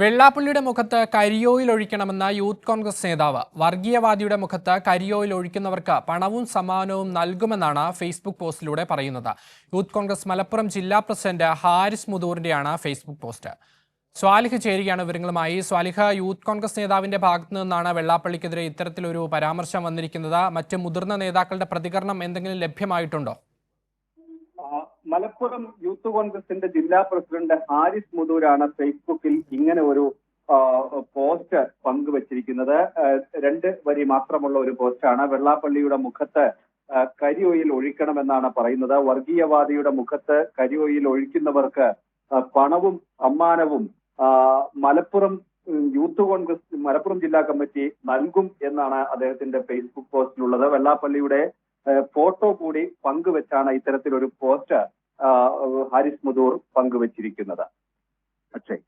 വെള്ളാപ്പള്ളിയുടെ മുഖത്ത് കരിയോയിൽ ഒഴിക്കണമെന്ന യൂത്ത് കോൺഗ്രസ് നേതാവ് വർഗീയവാദിയുടെ മുഖത്ത് കരിയോയിൽ ഒഴിക്കുന്നവർക്ക് പണവും സമ്മാനവും നൽകുമെന്നാണ് ഫേസ്ബുക്ക് പോസ്റ്റിലൂടെ പറയുന്നത്. യൂത്ത് കോൺഗ്രസ് മലപ്പുറം ജില്ലാ പ്രസിഡന്റ് ഹാരിസ് മുതൂറിന്റെയാണ് ഫേസ്ബുക്ക് പോസ്റ്റ്. സ്വാലിഹ് ചേരുകയാണ് വിവരങ്ങളുമായി. സ്വാലിഹ യൂത്ത് കോൺഗ്രസ് നേതാവിന്റെ ഭാഗത്തു നിന്നാണ് വെള്ളാപ്പള്ളിക്കെതിരെ ഇത്തരത്തിലൊരു പരാമർശം വന്നിരിക്കുന്നത്. മറ്റ് മുതിർന്ന നേതാക്കളുടെ പ്രതികരണം എന്തെങ്കിലും ലഭ്യമായിട്ടുണ്ടോ? മലപ്പുറം യൂത്ത് കോൺഗ്രസിന്റെ ജില്ലാ പ്രസിഡന്റ് ഹാരിസ് മുതൂരാണ് ഫേസ്ബുക്കിൽ ഇങ്ങനെ ഒരു പോസ്റ്റ് പങ്കുവച്ചിരിക്കുന്നത്. രണ്ട് വരി മാത്രമുള്ള ഒരു പോസ്റ്റാണ്. വെള്ളാപ്പള്ളിയുടെ മുഖത്ത് കരിയൊയിൽ ഒഴിക്കണമെന്നാണ് പറയുന്നത്. വർഗീയവാദിയുടെ മുഖത്ത് കരിയൊയിൽ ഒഴിക്കുന്നവർക്ക് പണവും അമ്മാനവും മലപ്പുറം യൂത്ത് കോൺഗ്രസ് മലപ്പുറം ജില്ലാ കമ്മിറ്റി നൽകും എന്നാണ് അദ്ദേഹത്തിന്റെ ഫേസ്ബുക്ക് പോസ്റ്റിലുള്ളത്. വെള്ളാപ്പള്ളിയുടെ ഫോട്ടോ കൂടി പങ്കുവെച്ചാണ് ഇത്തരത്തിലൊരു പോസ്റ്റ് ഹാരിസ് മുതൂർ പങ്കുവച്ചിരിക്കുന്നത്. അക്ഷയ്.